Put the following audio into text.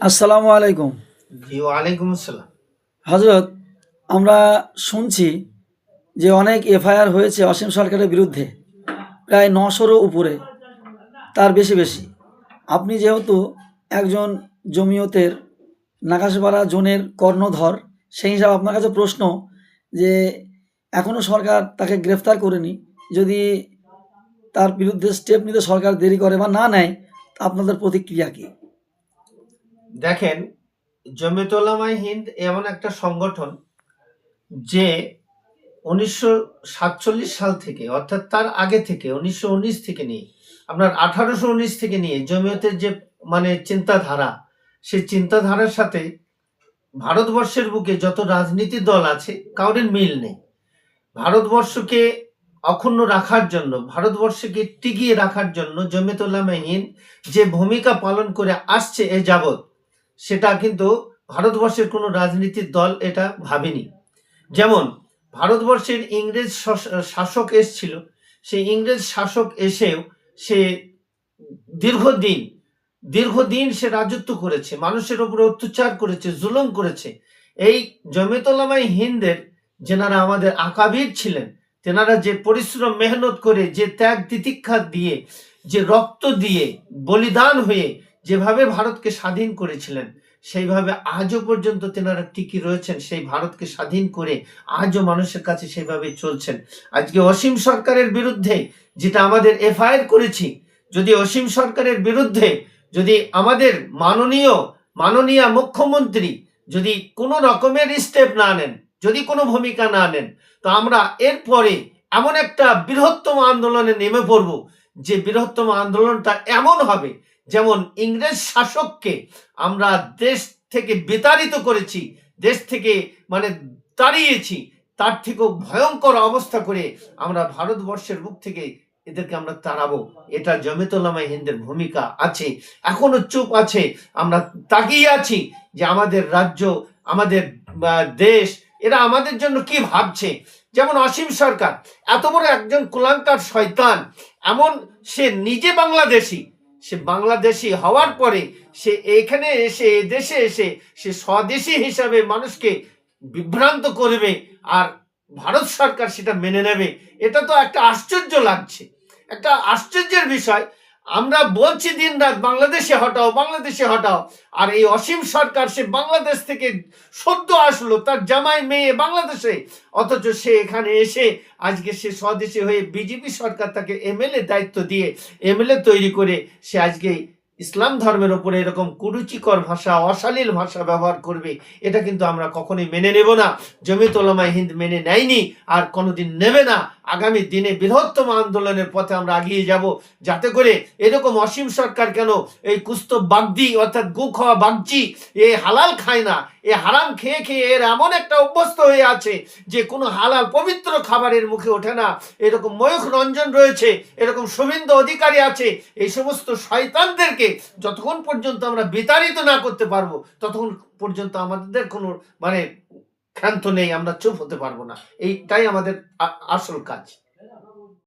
আসসালামু আলাইকুম। জি ওয়ালাইকুম আসসালাম। হজরত আমরা শুনছি যে অনেক এফআইআর হয়েছে অসীম সরকারের বিরুদ্ধে প্রায় নশোরও উপরে তার বেশি বেশি। আপনি যেহেতু একজন জমিয়তের নাকাশপাড়া জোনের কর্ণধর সেই হিসাবে আপনার কাছে প্রশ্ন যে এখনও সরকার তাকে গ্রেফতার করেনি যদি তার বিরুদ্ধে স্টেপ নিতে সরকার দেরি করে বা না নেয় তা আপনাদের প্রতিক্রিয়া কী? দেখেন জমিয়তুল্লামা হিন্দ এমন একটা সংগঠন যে উনিশশো সাতচল্লিশ সাল থেকে, অর্থাৎ তার আগে থেকে, উনিশশো উনিশ থেকে নিয়ে, আপনার আঠারোশো উনিশ থেকে নিয়ে জমিয়তের যে মানে চিন্তাধারা, সেই চিন্তাধারার সাথে ভারতবর্ষের বুকে যত রাজনীতি দল আছে, কাউরের মিল নেই। ভারতবর্ষকে অক্ষুণ্ণ রাখার জন্য, ভারতবর্ষকে টিকিয়ে রাখার জন্য জমিয়তুল্লামা হিন্দ যে ভূমিকা পালন করে আসছে এ যাবৎ সেটা কিন্তু ভারতবর্ষের কোনো রাজনীতির দল এটা ভাবেনি। যেমন, ভারতবর্ষের ইংরেজ শাসক এসছিল, সেই ইংরেজ শাসক এসেও সে দীর্ঘদিন দীর্ঘদিন সে রাজত্ব করেছে, মানুষের উপরে অত্যাচার করেছে, জুলুম করেছে। এই জমিতলামাই হিন্দের যেনারা আমাদের আকাবির ছিলেন, তেনারা যে পরিশ্রম, মেহনত করে, যে ত্যাগ, তিতিক্ষা দিয়ে, যে রক্ত দিয়ে, বলিদান হয়ে যেভাবে ভারতকে স্বাধীন করেছিলেন, সেইভাবে আজও পর্যন্ত তেনারা টিকি রয়েছেন, সেই ভারতকে স্বাধীন করে আজও মানুষের কাছে সেইভাবে চলছেন। আজকে অসীম সরকারের বিরুদ্ধে যেটা আমাদের এফআইআর করেছি, যদি অসীম সরকারের বিরুদ্ধে যদি আমাদের মাননীয় মাননীয় মুখ্যমন্ত্রী যদি কোনো রকমের স্টেপ না নেন, যদি কোনো ভূমিকা না নেন, তো আমরা এরপরে এমন একটা বৃহত্তম আন্দোলনে নেমে পড়ব যে বৃহত্তম আন্দোলনটা এমন হবে, যেমন ইংরেজ শাসককে আমরা দেশ থেকে বিতাড়িত করেছি, দেশ থেকে মানে তাড়িয়েছি, তার থেকেও ভয়ঙ্কর অবস্থা করে আমরা ভারতবর্ষের মুখ থেকে এদেরকে আমরা তাড়াবো। এটা জমিতুল্লামাই হিন্দের ভূমিকা আছে, এখনও চুপ আছে, আমরা তাকিয়ে আছি যে আমাদের রাজ্য, আমাদের দেশ এরা আমাদের জন্য কি ভাবছে? যেমন অসীম সরকার, এত বড় একজন কুলাঙ্কার শয়তান, এমন সে নিজে বাংলাদেশি, সে বাংলাদেশি হওয়ার পরে সে এখানে এসে দেশে এসে সে স্বদেশী হিসাবে মানুষকে বিভ্রান্ত করবে আর ভারত সরকার সেটা মেনে নেবে। এটা তো একটা আশ্চর্য লাগছে। একটা আশ্চর্যের বিষয় আমরা বলছি দিন রাত বাংলাদেশে হটাও বাংলাদেশে হটাও। আর এই অসীম সরকার সে বাংলাদেশ থেকে সদ্য আসলো, তার জামাই মেয়ে বাংলাদেশে। অথচ সে এখানে এসে আজকে সে স্বদেশী হয়ে বিজেপি সরকার তাকে এমএলএ দায়িত্ব দিয়ে, এমএলএ তৈরি করে সে আজকে ইসলাম ধর্মের ওপরে এরকম কুরুচিকর ভাষা, অশালীল ভাষা ব্যবহার করবে, এটা কিন্তু আমরা কখনোই মেনে নেব না। জমিত ওলামায় হিন্দ মেনে নেয়নি আর কোনোদিন নেবে না। আগামী দিনে বৃহত্তম আন্দোলনের পথে আমরা এগিয়ে যাব। যাতে করে এরকম অসীম সরকার কেন এই কুস্ত বাগদি অর্থাৎ গু খাওয়া বাগজি এ হালাল খায় না, এ হারাম খেয়ে খেয়ে এর এমন একটা অভ্যস্ত হয়ে আছে যে কোনো হালাল পবিত্র খাবারের মুখে ওঠে না। এরকম ময়ূখ রঞ্জন রয়েছে, এরকম শুভেন্দু অধিকারী আছে, এই সমস্ত শয়তানদেরকে যতক্ষণ পর্যন্ত আমরা বিতাড়িত না করতে পারব, ততক্ষণ পর্যন্ত আমাদের কোনো মানে ক্ষান্ত নেই, আমরা চুপ হতে পারব না। এইটাই আমাদের আসল কাজ।